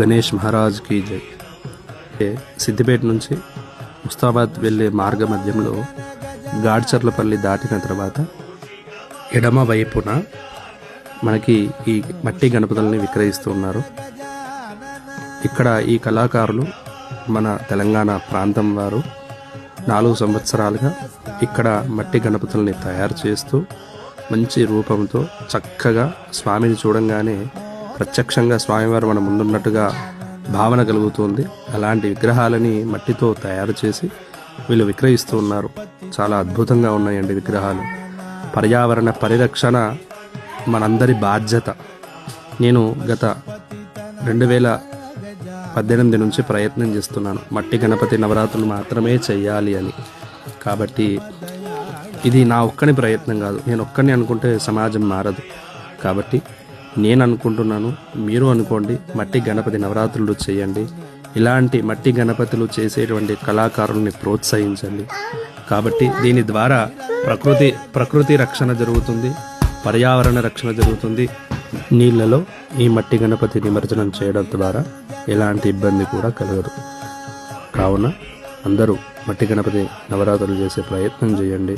గణేష్ మహారాజ్కి జై. సిద్దిపేట నుంచి ముస్తాబాద్ వెళ్ళే మార్గ మధ్యంలో గాడ్చర్లపల్లి దాటిన తర్వాత ఎడమ వైపున మనకి ఈ మట్టి గణపతుల్ని విక్రయిస్తూ ఉన్నారు. ఇక్కడ ఈ కళాకారులు మన తెలంగాణ ప్రాంతం వారు నాలుగు సంవత్సరాలుగా ఇక్కడ మట్టి గణపతుల్ని తయారు చేస్తూ మంచి రూపంతో చక్కగా స్వామిని చూడంగానే ప్రత్యక్షంగా స్వామివారు మన ముందున్నట్టుగా భావన కలుగుతుంది. అలాంటి విగ్రహాలని మట్టితో తయారు చేసి వీళ్ళు విక్రయిస్తూ ఉన్నారు. చాలా అద్భుతంగా ఉన్నాయండి విగ్రహాలు. పర్యావరణ పరిరక్షణ మనందరి బాధ్యత. నేను గత రెండు వేల పద్దెనిమిది నుంచి ప్రయత్నం చేస్తున్నాను. మట్టి గణపతి నవరాత్రులు మాత్రమే చేయాలి అని. కాబట్టి ఇది నా ఒక్కని ప్రయత్నం కాదు. నేను ఒక్కని అనుకుంటే సమాజం మారదు. కాబట్టి నేను అనుకుంటున్నాను మీరు అనుకోండి మట్టి గణపతి నవరాత్రులు చేయండి. ఇలాంటి మట్టి గణపతులు చేసేటువంటి కళాకారుల్ని ప్రోత్సహించండి. కాబట్టి దీని ద్వారా ప్రకృతి ప్రకృతి రక్షణ జరుగుతుంది పర్యావరణ రక్షణ జరుగుతుంది. నీళ్ళలో ఈ మట్టి గణపతి నిమజ్జనం చేయడం ద్వారా ఎలాంటి ఇబ్బంది కూడా కలగదు. కావున అందరూ మట్టి గణపతి నవరాత్రులు చేసే ప్రయత్నం చేయండి.